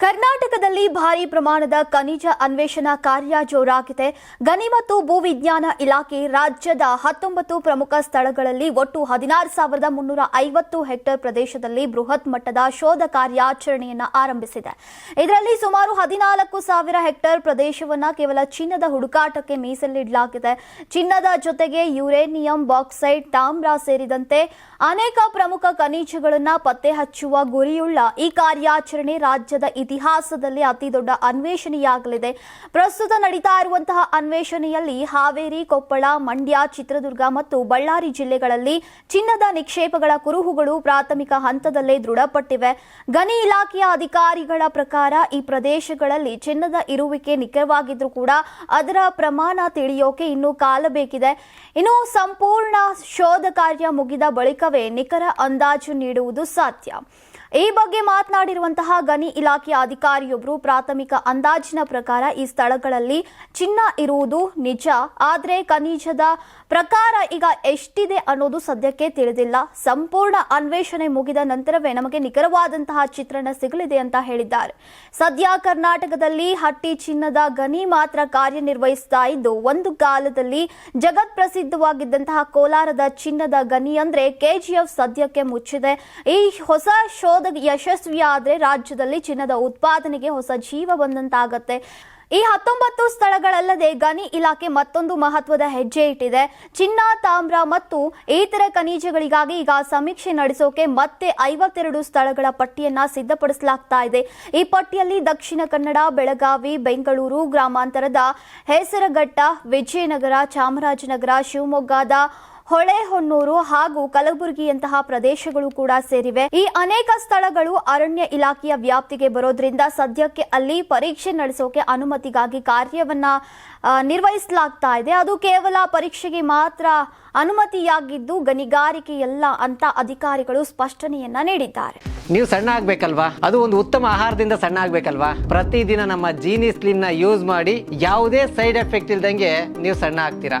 ಕರ್ನಾಟಕದಲ್ಲಿ ಭಾರಿ ಪ್ರಮಾಣದ ಖನಿಜ ಅನ್ವೇಷಣಾ ಕಾರ್ಯ ಜೋರಾಗಿದೆ. ಗಣಿ ಮತ್ತು ಭೂವಿಜ್ಞಾನ ಇಲಾಖೆ ರಾಜ್ಯದ ಹತ್ತೊಂಬತ್ತು ಪ್ರಮುಖ ಸ್ಥಳಗಳಲ್ಲಿ ಒಟ್ಟು ಹದಿನಾರು ಸಾವಿರದ ಮುನ್ನೂರ ಐವತ್ತು ಹೆಕ್ಟೇರ್ ಪ್ರದೇಶದಲ್ಲಿ ಬೃಹತ್ ಮಟ್ಟದ ಶೋಧ ಕಾರ್ಯಾಚರಣೆಯನ್ನು ಆರಂಭಿಸಿದೆ. ಇದರಲ್ಲಿ ಸುಮಾರು ಹದಿನಾಲ್ಕು ಸಾವಿರ ಹೆಕ್ಟೇರ್ ಪ್ರದೇಶವನ್ನ ಕೇವಲ ಚಿನ್ನದ ಹುಡುಕಾಟಕ್ಕೆ ಮೀಸಲಿಡಲಾಗಿದೆ. ಚಿನ್ನದ ಜೊತೆಗೆ ಯುರೇನಿಯಂ ಬಾಕ್ಸೈಡ್ ತಾಮ್ರ ಸೇರಿದಂತೆ ಅನೇಕ ಪ್ರಮುಖ ಖನಿಜಗಳನ್ನು ಪತ್ತೆ ಹಚ್ಚುವ ಗುರಿಯುಳ್ಳ ಈ ಕಾರ್ಯಾಚರಣೆ ರಾಜ್ಯದ ಇತಿಹಾಸದಲ್ಲಿ ಅತಿ ದೊಡ್ಡ ಅನ್ವೇಷಣೆಯಾಗಲಿದೆ. ಪ್ರಸ್ತುತ ನಡೀತಾ ಇರುವಂತಹ ಅನ್ವೇಷಣೆಯಲ್ಲಿ ಹಾವೇರಿ, ಕೊಪ್ಪಳ, ಮಂಡ್ಯ, ಚಿತ್ರದುರ್ಗ ಮತ್ತು ಬಳ್ಳಾರಿ ಜಿಲ್ಲೆಗಳಲ್ಲಿ ಚಿನ್ನದ ನಿಕ್ಷೇಪಗಳ ಕುರುಹುಗಳು ಪ್ರಾಥಮಿಕ ಹಂತದಲ್ಲೇ ದೃಢಪಟ್ಟಿವೆ. ಗಣಿ ಇಲಾಖೆಯ ಅಧಿಕಾರಿಗಳ ಪ್ರಕಾರ ಈ ಪ್ರದೇಶಗಳಲ್ಲಿ ಚಿನ್ನದ ಇರುವಿಕೆ ನಿಖರವಾಗಿದ್ರೂ ಕೂಡ ಅದರ ಪ್ರಮಾಣ ತಿಳಿಯೋಕೆ ಇನ್ನೂ ಕಾಲ ಬೇಕಿದೆ. ಇನ್ನು ಸಂಪೂರ್ಣ ಶೋಧ ಕಾರ್ಯ ಮುಗಿದ ಬಳಿಕವೇ ನಿಖರ ಅಂದಾಜು ನೀಡುವುದು ಸಾಧ್ಯ. ಈ ಬಗ್ಗೆ ಮಾತನಾಡಿರುವಂತಹ ಗಣಿ ಇಲಾಖೆಯ ಅಧಿಕಾರಿಯೊಬ್ಬರು ಪ್ರಾಥಮಿಕ ಅಂದಾಜಿನ ಪ್ರಕಾರ ಈ ಸ್ಥಳಗಳಲ್ಲಿ ಚಿನ್ನ ಇರುವುದು ನಿಜ. ಆದರೆ ಖನಿಜದ ಪ್ರಕಾರ ಈಗ ಎಷ್ಟಿದೆ ಅನ್ನೋದು ಸದ್ಯಕ್ಕೆ ತಿಳಿದಿಲ್ಲ. ಸಂಪೂರ್ಣ ಅನ್ವೇಷಣೆ ಮುಗಿದ ನಂತರವೇ ನಮಗೆ ನಿಖರವಾದಂತಹ ಚಿತ್ರಣ ಸಿಗಲಿದೆ ಅಂತ ಹೇಳಿದ್ದಾರೆ. ಸದ್ಯ ಕರ್ನಾಟಕದಲ್ಲಿ ಹಟ್ಟಿ ಚಿನ್ನದ ಗಣಿ ಮಾತ್ರ ಕಾರ್ಯನಿರ್ವಹಿಸ್ತಾ ಇದ್ದು, ಒಂದು ಕಾಲದಲ್ಲಿ ಜಗತ್ ಪ್ರಸಿದ್ಧವಾಗಿದ್ದಂತಹ ಕೋಲಾರದ ಚಿನ್ನದ ಗಣಿ ಅಂದ್ರೆ ಕೆಜಿಎಫ್ ಸದ್ಯಕ್ಕೆ ಮುಚ್ಚಿದೆ. ಈ ಹೊಸ ಶೋಧ ಯಶಸ್ವಿಯಾದ್ರೆ ರಾಜ್ಯದಲ್ಲಿ ಚಿನ್ನದ ಉತ್ಪಾದನೆಗೆ ಹೊಸ ಜೀವ ಬಂದಂತಾಗತ್ತೆ. ಈ ಹತ್ತೊಂಬತ್ತು ಸ್ಥಳಗಳಲ್ಲದೆ ಗಣಿ ಇಲಾಖೆ ಮತ್ತೊಂದು ಮಹತ್ವದ ಹೆಜ್ಜೆ ಇಟ್ಟಿದೆ. ಚಿನ್ನ, ತಾಮ್ರ ಮತ್ತು ಇತರ ಖನಿಜಗಳಿಗಾಗಿ ಈಗ ಸಮೀಕ್ಷೆ ನಡೆಸೋಕೆ ಮತ್ತೆ ಐವತ್ತೆರಡು ಸ್ಥಳಗಳ ಪಟ್ಟಿಯನ್ನ ಸಿದ್ಧಪಡಿಸಲಾಗ್ತಾ ಇದೆ. ಈ ಪಟ್ಟಿಯಲ್ಲಿ ದಕ್ಷಿಣ ಕನ್ನಡ, ಬೆಳಗಾವಿ, ಬೆಂಗಳೂರು, ಗ್ರಾಮಾಂತರದ ಹೆಸರಘಟ್ಟ, ವಿಜಯನಗರ, ಚಾಮರಾಜನಗರ, ಶಿವಮೊಗ್ಗದ ಹೊಳೆಹೊನ್ನೂರು ಹಾಗೂ ಕಲಬುರಗಿಯಂತಹ ಪ್ರದೇಶಗಳು ಕೂಡ ಸೇರಿವೆ. ಈ ಅನೇಕ ಸ್ಥಳಗಳು ಅರಣ್ಯ ಇಲಾಖೆಯ ವ್ಯಾಪ್ತಿಗೆ ಬರೋದ್ರಿಂದ ಸದ್ಯಕ್ಕೆ ಅಲ್ಲಿ ಪರೀಕ್ಷೆ ನಡೆಸೋಕೆ ಅನುಮತಿಗಾಗಿ ಕಾರ್ಯವನ್ನ ನಿರ್ವಹಿಸಲಾಗ್ತಾ ಇದೆ. ಅದು ಕೇವಲ ಪರೀಕ್ಷೆಗೆ ಮಾತ್ರ ಅನುಮತಿಯಾಗಿದ್ದು ಗಣಿಗಾರಿಕೆಯಲ್ಲ ಅಂತ ಅಧಿಕಾರಿಗಳು ಸ್ಪಷ್ಟನೆಯನ್ನ ನೀಡಿದ್ದಾರೆ. ನೀವು ಸಣ್ಣ ಆಗ್ಬೇಕಲ್ವಾ? ಅದು ಒಂದು ಉತ್ತಮ ಆಹಾರದಿಂದ ಸಣ್ಣ ಆಗ್ಬೇಕಲ್ವಾ? ಪ್ರತಿದಿನ ನಮ್ಮ ಜೀನಿ ಸ್ಲಿಮ್ನ ಯೂಸ್ ಮಾಡಿ ಯಾವುದೇ ಸೈಡ್ ಎಫೆಕ್ಟ್ ಇಲ್ದಂಗೆ ನೀವು ಸಣ್ಣ ಆಗ್ತೀರಾ?